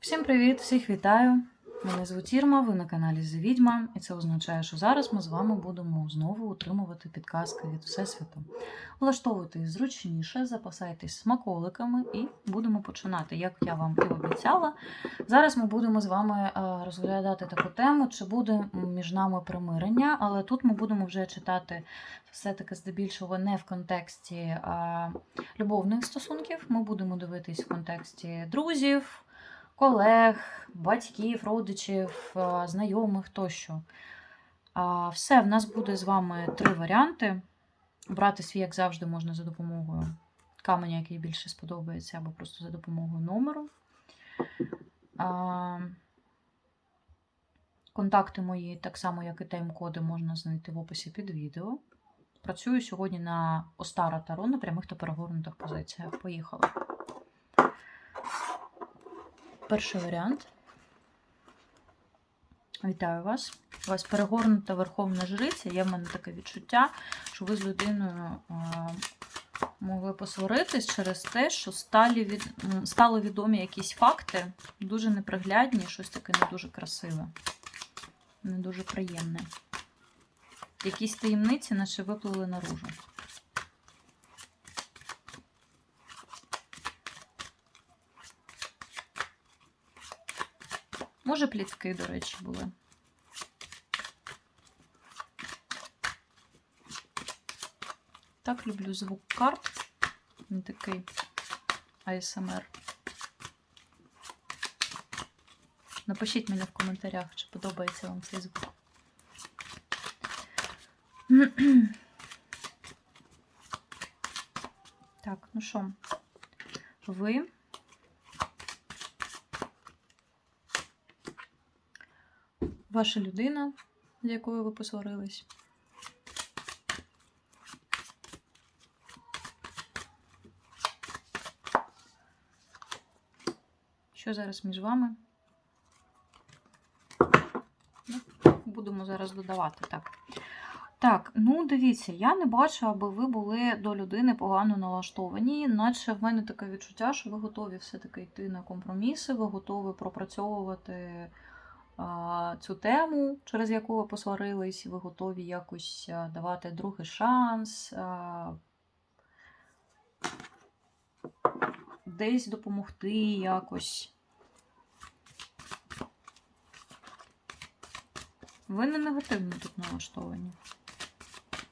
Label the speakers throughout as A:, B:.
A: Всім привіт! Всіх вітаю! Мене звуть Ірма, ви на каналі The Відьма, і це означає, що зараз ми з вами будемо знову отримувати підказки від Всесвіту. Влаштовуйтесь зручніше, запасайтесь смаколиками і будемо починати. Як я вам і обіцяла, зараз ми будемо з вами е, розглядати таку тему, чи буде між нами примирення, але тут ми будемо вже читати все-таки здебільшого не в контексті а, любовних стосунків. Ми будемо дивитись в контексті друзів колег, батьків, родичів, е, знайомих тощо. Все, в нас буде з вами три варіанти. Брати свій, як завжди, можна за допомогою каменя, який більше сподобається, або просто за допомогою номеру. Контакти мої, так само, як і тайм-коди, можна знайти в описі під відео. Працюю сьогодні на Остара Таро на прямих та перегорнутих позиціях. Поїхали. Перший варіант. Вітаю вас. У вас перегорнута верховна жриця. Є в мене таке відчуття, що ви з людиною а, могли посваритись через те, що стали, від... стали відомі якісь факти, дуже неприглядні, щось таке не дуже красиве, не дуже приємне. Якісь таємниці, наче випливли наружу. Може, плітки, до речі, були. Так люблю звук карт. Він такий АСМР. Напишіть мені в коментарях, чи подобається вам цей звук. Так, ну що, ви ваша людина, з якою ви посварились. Що зараз між вами? Ну, Будемо зараз додавати, так. Так, ну дивіться, я не бачу, аби ви були до людини погано налаштовані, наче в мене таке відчуття, що ви готові все-таки йти на компроміси, ви готові пропрацьовувати цю тему, через яку ви посварились, ви готові якось давати другий шанс, десь допомогти якось. Ви не негативно тут налаштовані.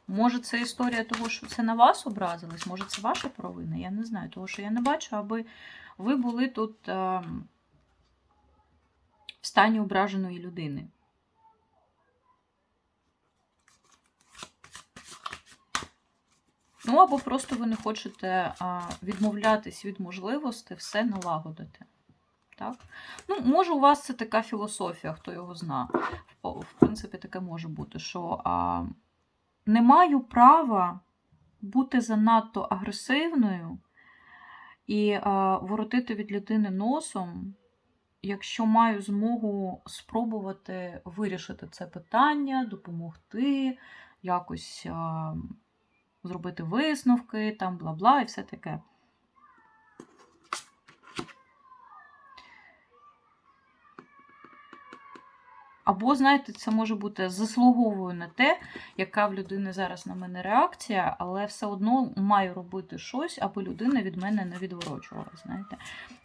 A: Може, це історія того, що це на вас образилось, може, це ваша провина, я не знаю, того що я не бачу, аби ви були тут в стані ображеної людини. Ну, або просто ви не хочете відмовлятись від можливості все налагодити. Так? Ну, Може, у вас це така філософія, хто його зна. В, принципі, таке може бути, що а, не маю права бути занадто агресивною і а, воротити від людини носом, якщо маю змогу спробувати вирішити це питання, допомогти, якось зробити висновки, там бла-бла і все таке. Або, знаєте, це може бути заслуговую на те, яка в людини зараз на мене реакція, але все одно маю робити щось, аби людина від мене не відворочувала. знаєте.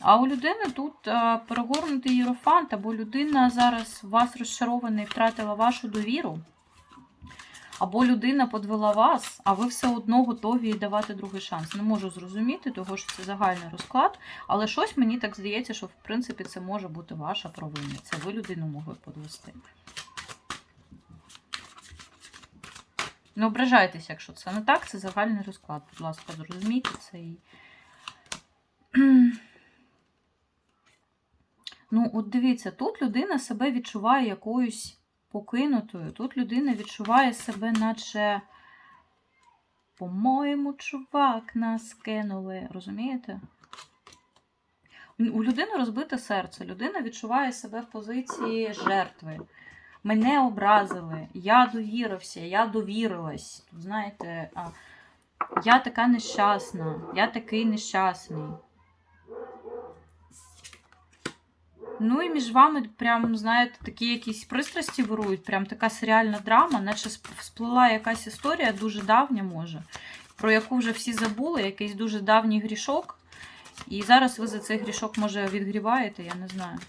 A: А у людини тут а, перегорнутий єрофант, або людина зараз вас розчарована і втратила вашу довіру, або людина подвела вас, а ви все одно готові їй давати другий шанс. Не можу зрозуміти, того що це загальний розклад, але щось мені так здається, що в принципі це може бути ваша провина. Це ви людину могли подвести. Не ображайтеся, якщо це не так, це загальний розклад. Будь ласка, зрозумійте це і. Ну, от дивіться, тут людина себе відчуває якоюсь покинутою. Тут людина відчуває себе, наче, по-моєму, чувак нас кинули. Розумієте? У людини розбите серце. Людина відчуває себе в позиції жертви. Мене образили, я довірився, я довірилась. Знаєте, я така нещасна, я такий нещасний. Ну і між вами, прям, знаєте, такі якісь пристрасті вирують, прям така серіальна драма, наче сп- сплила якась історія дуже давня, може, про яку вже всі забули, якийсь дуже давній грішок. І зараз ви за цей грішок, може, відгріваєте, я не знаю.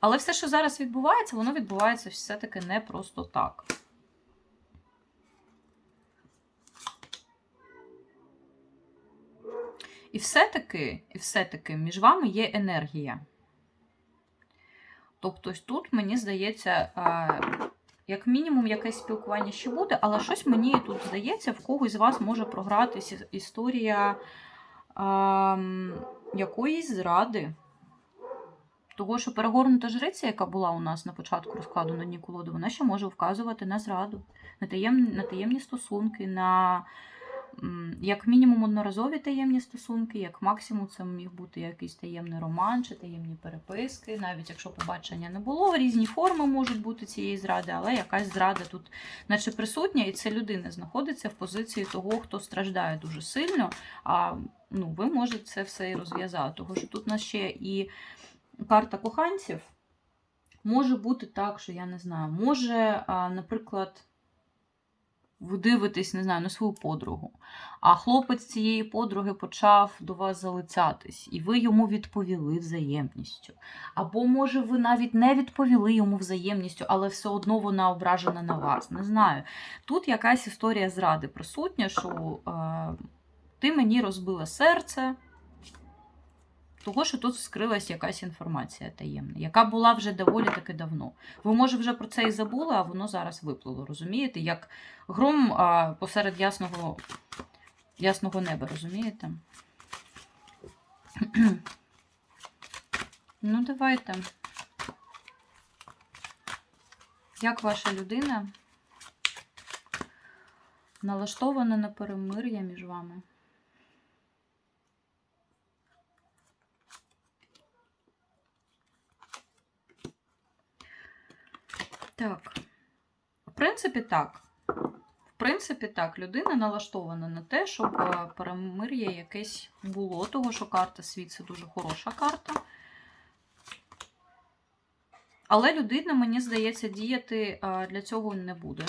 A: Але все, що зараз відбувається, воно відбувається все-таки не просто так. І все-таки, і все-таки між вами є енергія. Тобто тут, мені здається, як мінімум, якесь спілкування ще буде, але щось мені тут здається, в когось з вас може програтися історія якоїсь зради. Того, що перегорнута жриця, яка була у нас на початку розкладу на дні колоди, вона ще може вказувати на зраду, на, таєм, на таємні стосунки, на як мінімум одноразові таємні стосунки, як максимум це міг бути якийсь таємний роман чи таємні переписки, навіть якщо побачення не було, різні форми можуть бути цієї зради, але якась зрада тут, наче присутня, і це людина знаходиться в позиції того, хто страждає дуже сильно. А ну, ви можете це все і розв'язати. Того що тут у нас ще і карта коханців. Може бути так, що я не знаю, може, наприклад, ви дивитесь, не знаю, на свою подругу, а хлопець цієї подруги почав до вас залицятись, і ви йому відповіли взаємністю. Або, може, ви навіть не відповіли йому взаємністю, але все одно вона ображена на вас. Не знаю. Тут якась історія зради присутня, що е, ти мені розбила серце. Того, що тут вскрилась якась інформація таємна, яка була вже доволі таки давно. Ви, може, вже про це і забули, а воно зараз виплило, розумієте? Як гром а, посеред ясного, ясного неба, розумієте? ну, давайте. Як ваша людина налаштована на перемир'я між вами? Так. В принципі, так. В принципі, так, людина налаштована на те, щоб е, перемир'я якесь було, того, що карта світ це дуже хороша карта. Але людина, мені здається, діяти е, для цього не буде.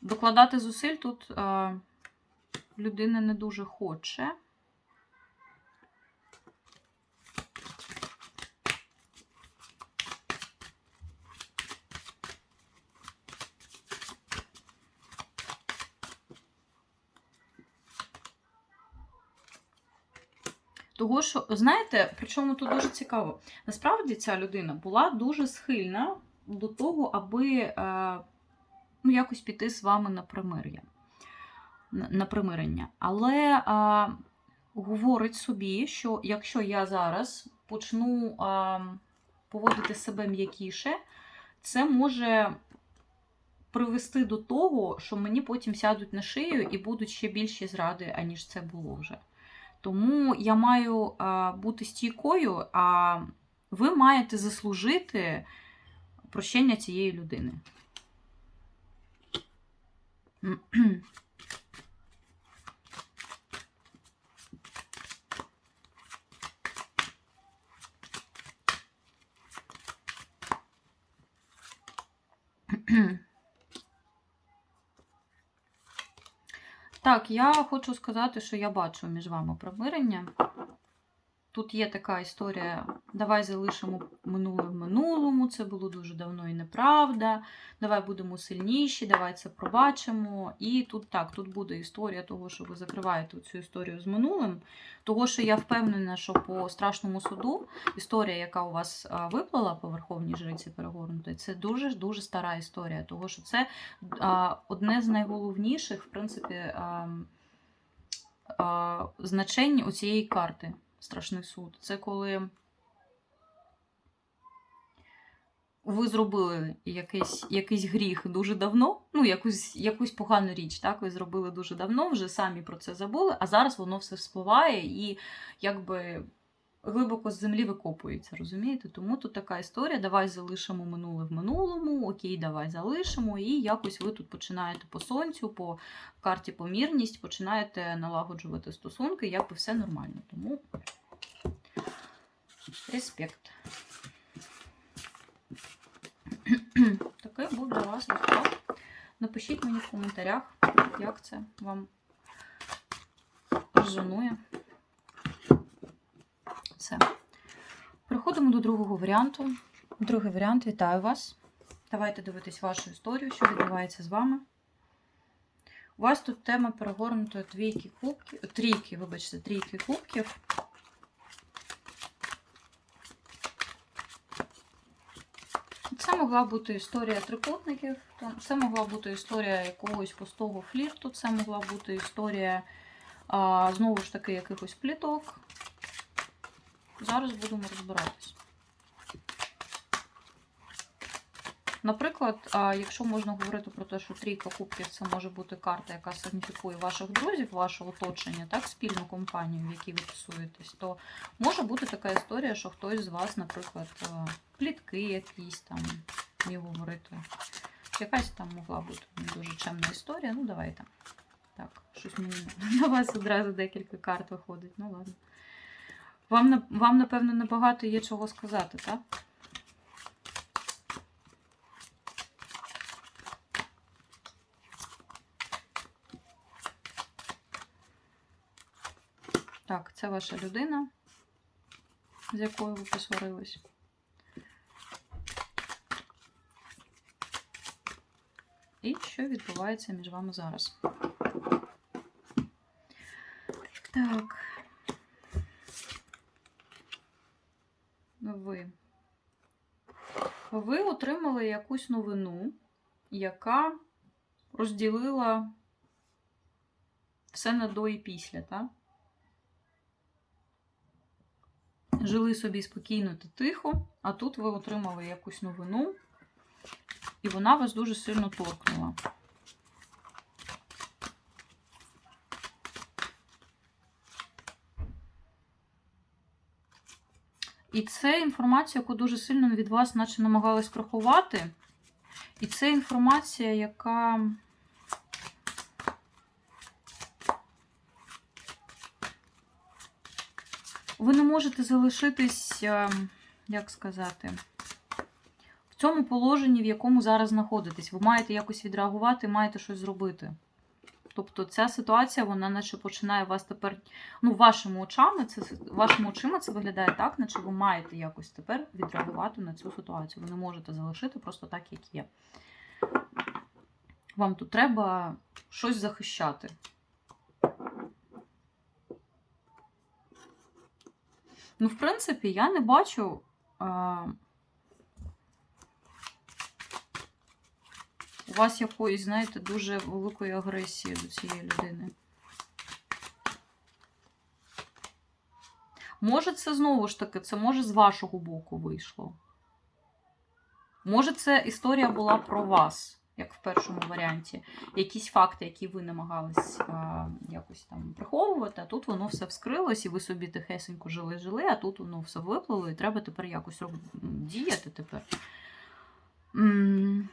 A: Докладати зусиль тут е, людина не дуже хоче. Того, що, знаєте, причому тут дуже цікаво. Насправді ця людина була дуже схильна до того, аби е, ну, якось піти з вами на примир'я. На, примирення. Але е, говорить собі, що якщо я зараз почну е, поводити себе м'якіше, це може привести до того, що мені потім сядуть на шию і будуть ще більші зради, аніж це було вже. Тому я маю а, бути стійкою, а ви маєте заслужити прощення цієї людини. Так, я хочу сказати, що я бачу між вами примирення. Тут є така історія: давай залишимо минуле в минулому, це було дуже давно і неправда. Давай будемо сильніші, давай це пробачимо. І тут так, тут буде історія того, що ви закриваєте цю історію з минулим. Того, що я впевнена, що по страшному суду історія, яка у вас а, виплила по Верховній Жриці перегорнутої, це дуже дуже стара історія. Того, що це одне з найголовніших, в принципі, значень у цієї карти. Страшний суд. Це коли ви зробили якийсь, якийсь гріх дуже давно, ну, якусь, якусь погану річ, так, ви зробили дуже давно, вже самі про це забули, а зараз воно все вспливає і якби глибоко з землі викопується, розумієте? Тому тут така історія: давай залишимо минуле в минулому, окей, давай залишимо, і якось ви тут починаєте по сонцю, по карті помірність, починаєте налагоджувати стосунки, якби все нормально. Тому респект. Такий був для вас розклад. Напишіть мені в коментарях, як це вам резонує. Все. Переходимо до другого варіанту. Другий варіант, вітаю вас. Давайте дивитись вашу історію, що відбувається з вами. У вас тут тема перегорнутої двійки кубків, трійки, вибачте, трійки кубків. Це могла бути історія трикутників, це могла бути історія якогось пустого флірту, це могла бути історія знову ж таки якихось пліток. Зараз будемо розбиратись. Наприклад, якщо можна говорити про те, що трійка кубків це може бути карта, яка сигніфікує ваших друзів, ваше оточення, так, спільну компанію, в якій ви тусуєтесь, то може бути така історія, що хтось з вас, наприклад, плітки якісь там міг говорити. Якась там могла бути дуже чемна історія. Ну, давайте. Так, щось мені на вас одразу декілька карт виходить. Ну ладно. Вам, вам напевно, небагато є чого сказати, так? Так, це ваша людина, з якою ви посварились. І що відбувається між вами зараз? Так. Ви. Ви отримали якусь новину, яка розділила все на до і після, так? Жили собі спокійно та тихо, а тут ви отримали якусь новину, і вона вас дуже сильно торкнула. І це інформація, яку дуже сильно від вас наче намагались приховати. І це інформація, яка. Ви не можете залишитись, е, як сказати, в цьому положенні, в якому зараз знаходитесь. Ви маєте якось відреагувати, маєте щось зробити. Тобто ця ситуація, вона наче починає вас тепер, ну, вашими очами, це вашими очима це виглядає так, наче ви маєте якось тепер відреагувати на цю ситуацію. Ви не можете залишити просто так, як є. Вам тут треба щось захищати. Ну, в принципі, я не бачу. У вас якоїсь, знаєте, дуже великої агресії до цієї людини. Може, це знову ж таки, це може з вашого боку вийшло. Може, це історія була про вас, як в першому варіанті. Якісь факти, які ви намагались а, якось там приховувати, а тут воно все вскрилось, і ви собі тихесенько жили-жили, а тут воно все виплило, і треба тепер якось діяти тепер. М.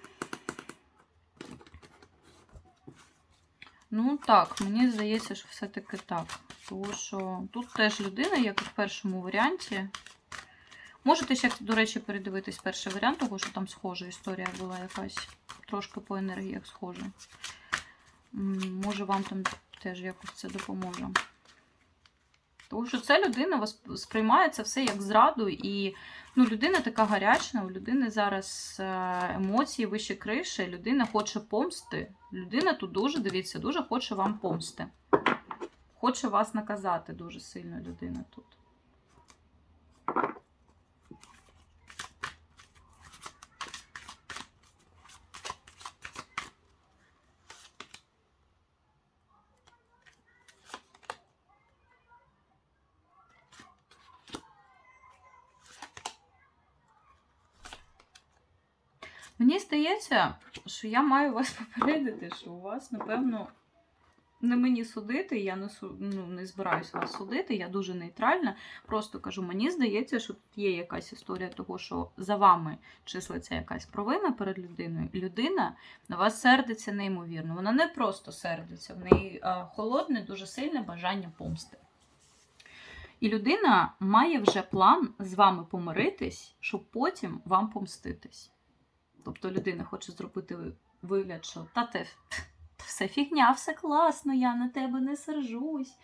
A: Ну так, мені здається, що все-таки так. Тому що тут теж людина, як і в першому варіанті. Можете ще, до речі, передивитись перший варіант, тому що там схожа історія була якась. Трошки по енергіях схожа. Може, вам там теж якось це допоможе. Тому що ця людина сприймає це все як зраду, і ну, людина така гарячна, у людини зараз е, емоції вище криші, людина хоче помсти. Людина тут дуже, дивіться, дуже хоче вам помсти. Хоче вас наказати дуже сильно людина тут. Мені здається, що я маю вас попередити, що у вас, напевно, не мені судити, я не, ну, не збираюсь вас судити, я дуже нейтральна. Просто кажу, мені здається, що тут є якась історія того, що за вами числиться якась провина перед людиною. Людина на вас сердиться неймовірно. Вона не просто сердиться, в неї холодне, дуже сильне бажання помсти. І людина має вже план з вами помиритись, щоб потім вам помститись. Тобто людина хоче зробити вигляд, що та те все фігня, все класно, я на тебе не сержусь.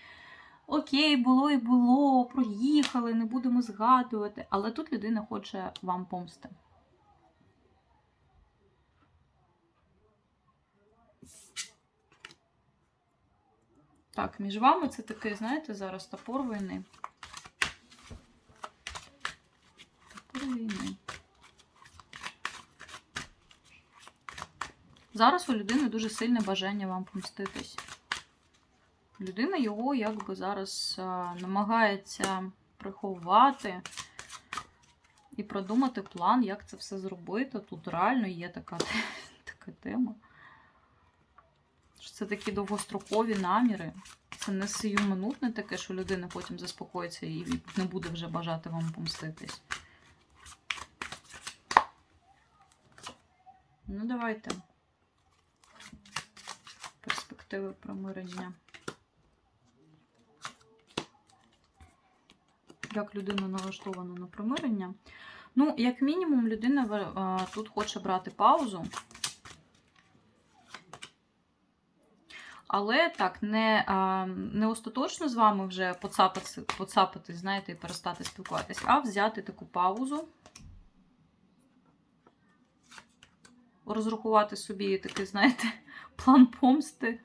A: Окей, було і було, проїхали, не будемо згадувати. Але тут людина хоче вам помсти. Так, між вами це такий, знаєте, зараз топор війни. Топор війни. Зараз у людини дуже сильне бажання вам помститись. Людина його якби зараз а, намагається приховати і продумати план, як це все зробити. Тут реально є така, така тема. Це такі довгострокові наміри. Це не сиюминутне таке, що людина потім заспокоїться і не буде вже бажати вам помститись. Ну, давайте. Перспективи примирення. Як людина налаштована на примирення? Ну, як мінімум, людина а, тут хоче брати паузу. Але так, не, а, не остаточно з вами вже поцапати, поцапати, знаєте, і перестати спілкуватись, а взяти таку паузу, розрахувати собі такий, знаєте, план помсти.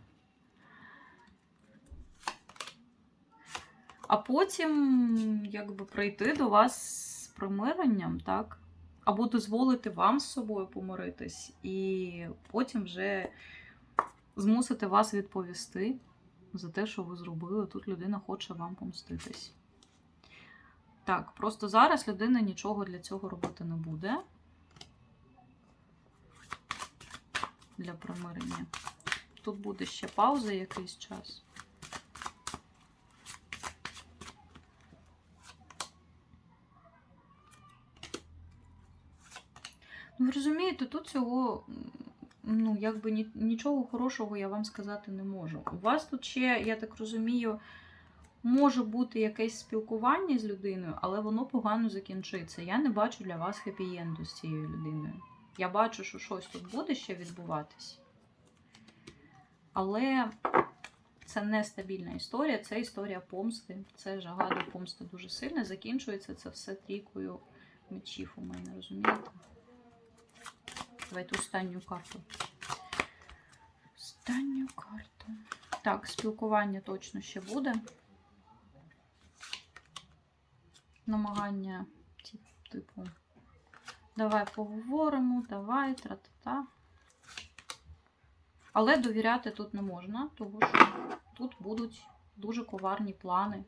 A: А потім, якби, прийти до вас з примиренням, так? Або дозволити вам з собою помиритись, і потім вже змусити вас відповісти за те, що ви зробили. Тут людина хоче вам помститись. Так, просто зараз людина нічого для цього робити не буде. Для примирення. Тут буде ще пауза якийсь час. Ви розумієте, тут цього, ну, якби ні, нічого хорошого я вам сказати не можу. У вас тут ще, я так розумію, може бути якесь спілкування з людиною, але воно погано закінчиться. Я не бачу для вас хеппі-енду з цією людиною. Я бачу, що щось тут буде ще відбуватись. Але це не стабільна історія, це історія помсти. Це жага до помсти дуже сильна. Закінчується це все трійкою мечів у мене, розумієте? Давайте останню карту. Останню карту. Так, спілкування точно ще буде. Намагання, типу, давай поговоримо, давай, тра-та-та. Але довіряти тут не можна, тому що тут будуть дуже коварні плани.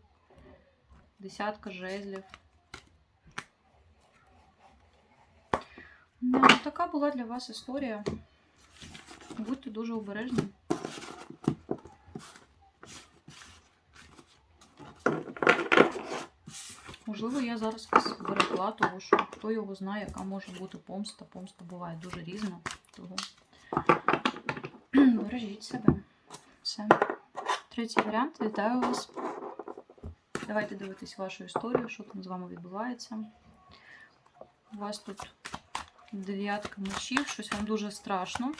A: Десятка жезлів. Ну, така була для вас історія. Будьте дуже обережні. Можливо, я зараз вас берегла, тому що хто його знає, яка може бути помста. Помста буває дуже різна. Того бережіть себе. Все. Третій варіант. Вітаю вас. Давайте дивитись вашу історію, що там з вами відбувається. У вас тут дев'ятка мечів, щось вам дуже страшно.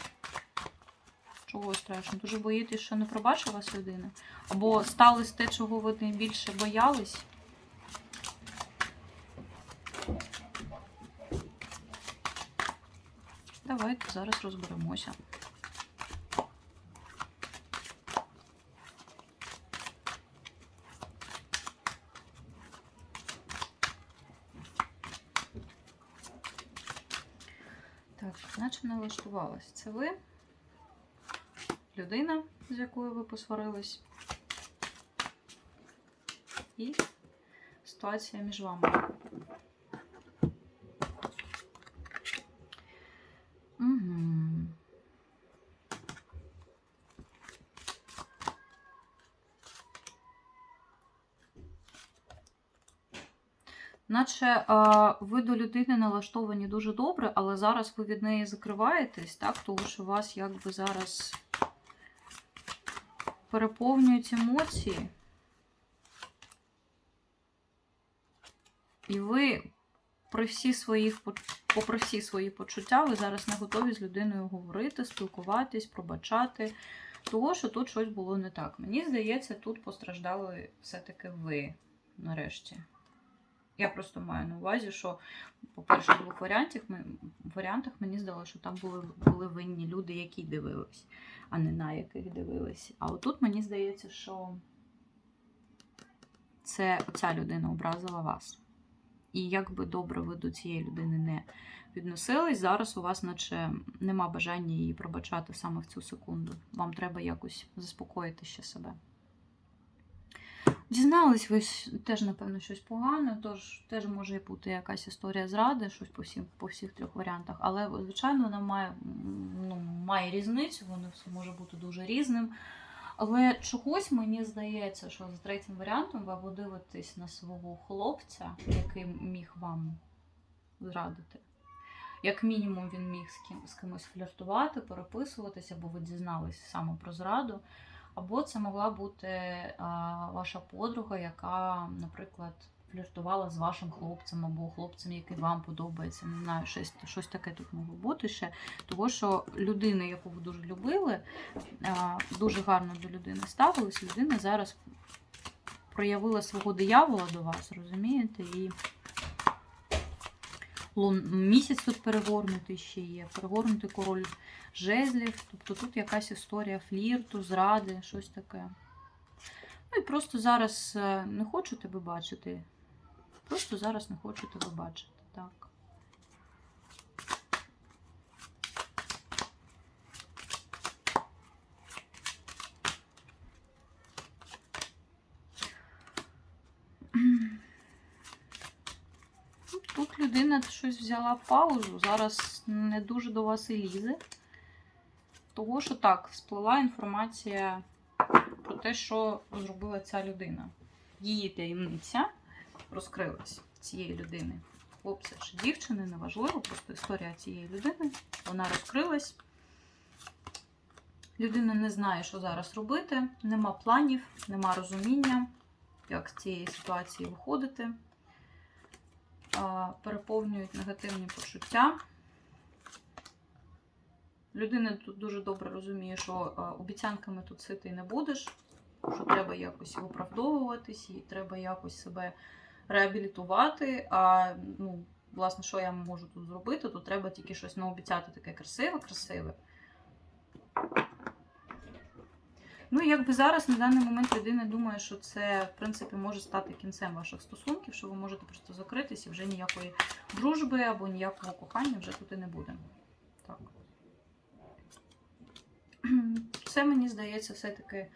A: Чого страшно? Дуже боїтесь, що не пробачила вас людина. Або сталося те, чого ви найбільше боялись. Давайте зараз розберемося. Так, наче налаштувалась. Це ви? Людина, з якою ви посварились. І ситуація між вами. Наче ви до людини налаштовані дуже добре, але зараз ви від неї закриваєтесь, так? Тому що у вас якби зараз переповнюють емоції. І ви при всі своїх, поч- попри всі свої почуття, ви зараз не готові з людиною говорити, спілкуватись, пробачати. Того, що тут щось було не так. Мені здається, тут постраждали все-таки ви нарешті. Я просто маю на увазі, що по перших двох варіантах, варіантах мені здалося, що там були, були винні люди, які дивились, а не на яких дивились. А отут мені здається, що це ця людина образила вас. І як би добре ви до цієї людини не відносились, зараз у вас, наче, нема бажання її пробачати саме в цю секунду. Вам треба якось заспокоїти ще себе. Дізнались ви теж, напевно, щось погане, тож теж може бути якась історія зради, щось по всіх, по всіх трьох варіантах. Але, звичайно, вона має, ну, має різницю, воно все може бути дуже різним. Але чогось мені здається, що за третім варіантом ви подивитесь на свого хлопця, який міг вам зрадити. Як мінімум, він міг з, ким, з кимось фліртувати, переписуватися, або ви дізналися саме про зраду. Або це могла бути ваша подруга, яка, наприклад, фліртувала з вашим хлопцем або хлопцем, який вам подобається. Не знаю, щось, щось таке тут могло бути ще. Того, що людина, яку ви дуже любили, дуже гарно до людини ставились, людина зараз проявила свого диявола до вас, розумієте? І. місяць тут перегорнутий ще є, перегорнутий король жезлів. Тобто тут якась історія флірту, зради, щось таке. Ну і просто зараз е, не хочу тебе бачити. Просто зараз не хочу тебе бачити. Так. Ну, Тут людина щось взяла паузу, зараз не дуже до вас і лізе. Того, що так, сплила інформація про те, що зробила ця людина. Її таємниця розкрилась цієї людини. Хлопця чи дівчини, неважливо, просто історія цієї людини. Вона розкрилась. Людина не знає, що зараз робити, нема планів, нема розуміння, як з цієї ситуації виходити. Переповнюють негативні почуття. Людина тут дуже добре розуміє, що обіцянками тут сити не будеш, що треба якось виправдовуватись, і треба якось себе реабілітувати. А ну, власне, що я можу тут зробити, то треба тільки щось наобіцяти таке красиве, красиве. Ну, якби зараз на даний момент людина думає, що це, в принципі, може стати кінцем ваших стосунків, що ви можете просто закритись і вже ніякої дружби або ніякого кохання вже тут і не буде. Так. Це мені здається все-таки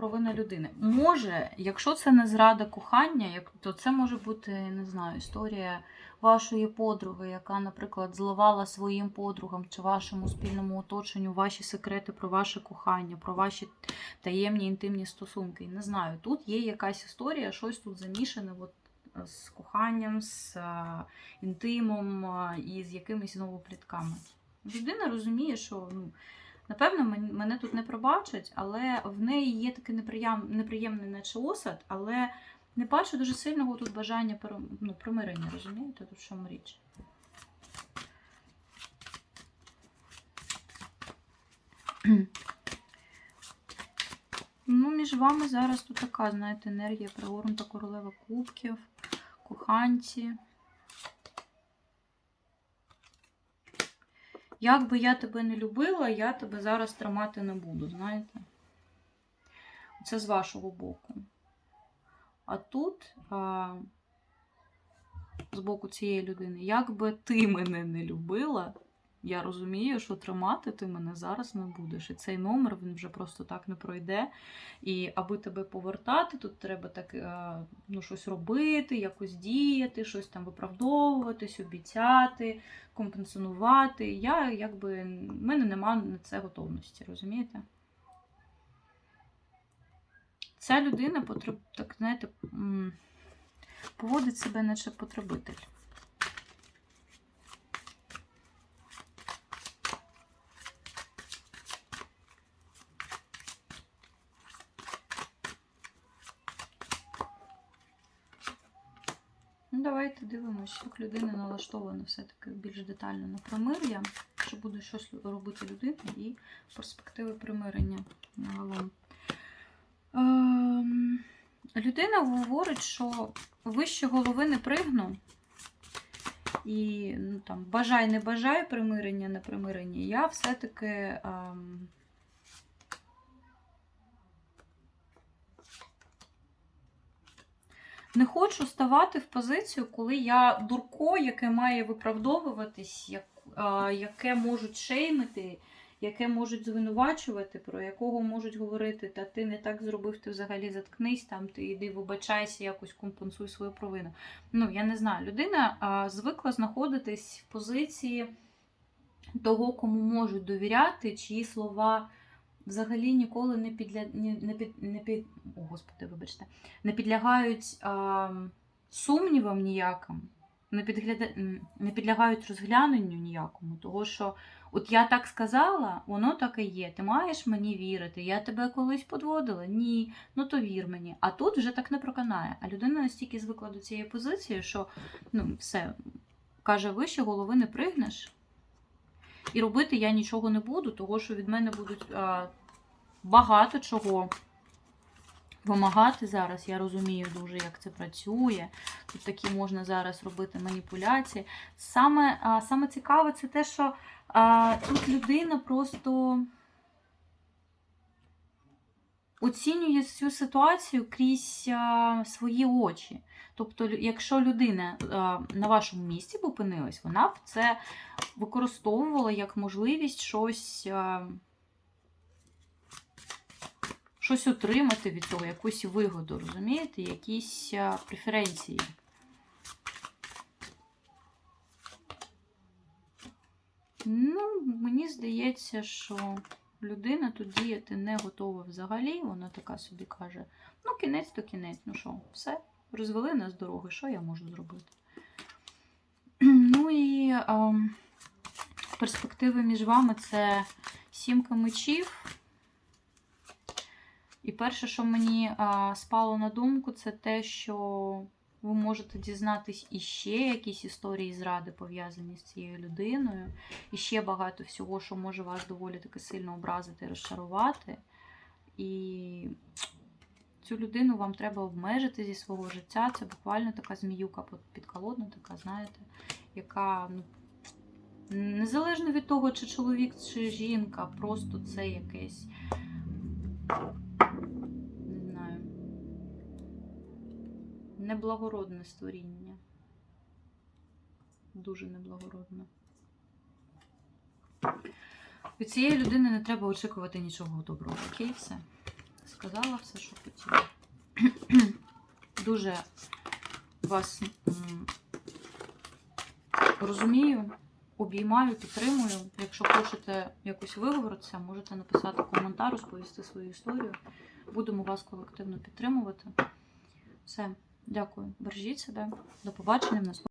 A: провина людини. Може, якщо це не зрада кохання, то це може бути, не знаю, історія вашої подруги, яка, наприклад, зливала своїм подругам чи вашому спільному оточенню ваші секрети про ваше кохання, про ваші таємні інтимні стосунки. Не знаю, тут є якась історія, щось тут замішане от, е, з коханням, з а, інтимом а, і з якимись знову плітками. Людина розуміє, що ну, напевно мене тут не пробачать, але в неї є такий неприєм, неприємний наче осад, але не бачу дуже сильного тут бажання ну, примирення, розумієте, тут в чому річ. Ну, між вами зараз тут така, знаєте, енергія пригорнута королева кубків, коханці. Як би я тебе не любила, я тебе зараз тримати не буду, знаєте? Це з вашого боку. А тут, а, з боку цієї людини, як би ти мене не любила, я розумію, що тримати ти мене зараз не будеш. І цей номер він вже просто так не пройде. І аби тебе повертати, тут треба так е, ну, щось робити, якось діяти, щось там виправдовуватись, обіцяти, компенсувати. Я якби в мене нема на це готовності, розумієте? Ця людина потреб, так, знаєте, поводить себе наче потребитель. Ну, давайте дивимося, як людина налаштована все-таки більш детально на примир'я, що буде щось робити людина і перспективи примирення загалом. Ем, людина говорить, що вище голови не пригну. І ну, там, бажай, не бажай примирення, не примирення. Я все-таки. Ем, Не хочу ставати в позицію, коли я дурко, яке має виправдовуватись, як, а, яке можуть шеймити, яке можуть звинувачувати, про якого можуть говорити, та ти не так зробив, ти взагалі заткнись, там ти йди, вибачайся, якось компенсуй свою провину. Ну, я не знаю, людина а, звикла знаходитись в позиції того, кому можуть довіряти, чиї слова взагалі ніколи не підля... не, під... не під... О, Господи, вибачте, не підлягають а, сумнівам ніяким, не, підгляда... не підлягають розгляненню ніякому. Того, що от я так сказала, воно так і є. Ти маєш мені вірити. Я тебе колись подводила? Ні, ну то вір мені. А тут вже так не проканає. А людина настільки звикла до цієї позиції, що ну, все, каже, вище голови не пригнеш. І робити я нічого не буду, того що від мене будуть а, багато чого вимагати зараз. Я розумію дуже, як це працює. Тут такі можна зараз робити маніпуляції. Саме, саме цікаве, це те, що а, тут людина просто оцінює цю ситуацію крізь а, свої очі. Тобто, якщо людина а, на вашому місці б опинилась, вона б це використовувала як можливість щось, а, щось отримати від цього, якусь вигоду, розумієте? Якісь преференції. Ну, мені здається, що людина тут діяти не готова взагалі. Вона така собі каже: ну, кінець то кінець, ну що, все, розвели нас з дороги, що я можу зробити? Ну і а, перспективи між вами це сімка мечів. І перше, що мені а, спало на думку, це те, що ви можете дізнатись іще якісь історії зради пов'язані з цією людиною, і ще багато всього, що може вас доволі таки сильно образити і розчарувати. І цю людину вам треба обмежити зі свого життя. Це буквально така зміюка підколодна, така, знаєте, яка ну, незалежно від того, чи чоловік, чи жінка, просто це якесь. Неблагородне створіння. Дуже неблагородне. Від цієї людини не треба очікувати нічого доброго. Окей, все. Сказала все, що хотіла. Дуже вас розумію, обіймаю, підтримую. Якщо хочете якось виговоритися, можете написати коментар, розповісти свою історію. Будемо вас колективно підтримувати. Все, дякую. Бережіть себе. До побачення в наступному.